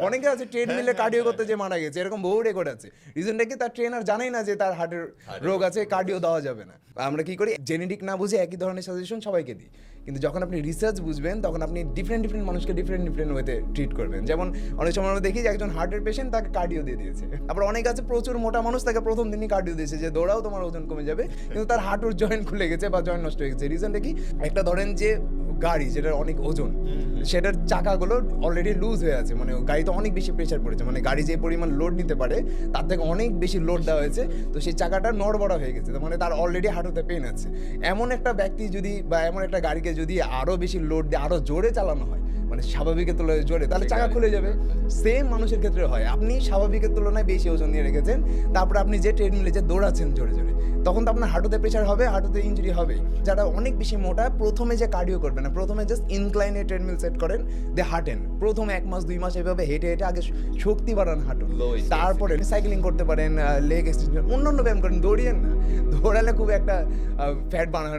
অনেকে আছে ট্রেডমিলে কার্ডিও করতে যে মারা গেছে এরকম বহু রেকর্ড আছে। রিজনটা কি? তার ট্রেনার জানেই না যে তার হার্টের রোগ আছে কার্ডিও দেওয়া যাবে না। আমরা কি করি? জেনেটিক না বুঝে একই ধরনের সাজেশন সবাইকে দিই। কিন্তু যখন আপনি রিসার্চ বুঝবেন তখন আপনি ডিফারেন্ট ডিফারেন্ট মানুষকে ডিফারেন্ট ডিফারেন্ট ওয়েতে ট্রিট করবেন। যেমন অনেক সময় আমরা দেখি যে একজন হার্টের পেশেন্ট তাকে কার্ডিও দিয়ে দিয়েছে। আবার অনেক আছে প্রচুর মোটা মানুষ তাকে প্রথম দিনই কার্ডিও দিয়েছে যে দৌড়াও তোমার ওজন কমে যাবে। কিন্তু তার হাঁটুর জয়েন্ট খুলে গেছে বা জয়েন্ট নষ্ট হয়ে গেছে। রিজনটা কি? একটা ধরেন যে গাড়ি যেটার অনেক ওজন সেটার চাকাগুলো অলরেডি লুজ হয়ে আছে। মানে গাড়িতে অনেক বেশি প্রেশার পড়েছে। মানে গাড়ি যে পরিমাণ লোড নিতে পারে তার থেকে অনেক বেশি লোড দেওয়া হয়েছে। তো সেই চাকাটা নড়বড়া হয়ে গেছে। মানে তার অলরেডি হাঁটুতে পেন আছে। এমন একটা ব্যক্তি যদি বা এমন একটা গাড়িকে যদি আরও বেশি লোড দিয়ে আরও জোরে চালানো হয় মানে স্বাভাবিকের তুলনায় জোরে তাহলে চাকা খুলে যাবে। সেম মানুষের ক্ষেত্রে হয়। আপনি স্বাভাবিকের তুলনায় বেশি ওজন নিয়ে রেখেছেন তারপরে আপনি যে ট্রেডমিলে যে দৌড়াচ্ছেন জোরে জোরে তখন তো আপনার হাঁটুতে প্রেশার হবে হাঁটুতে ইঞ্জুরি হবে। যারা অনেক বেশি মোটা প্রথমে যে কার্ডিও করবে না প্রথমে জাস্ট ইনক্লাইনে ট্রেডমিল সেট করেন দে হাঁটেন। প্রথম এক মাস দুই মাস এভাবে হেঁটে হেঁটে আগে শক্তি বাড়ান হাঁটুন তারপরে সাইক্লিং করতে পারেন লেগ এক্সটেনশন অন্যান্য ব্যায়াম করেন দৌড়িয়েন না। দৌড়ালে খুব একটা ফ্যাট বানায় না।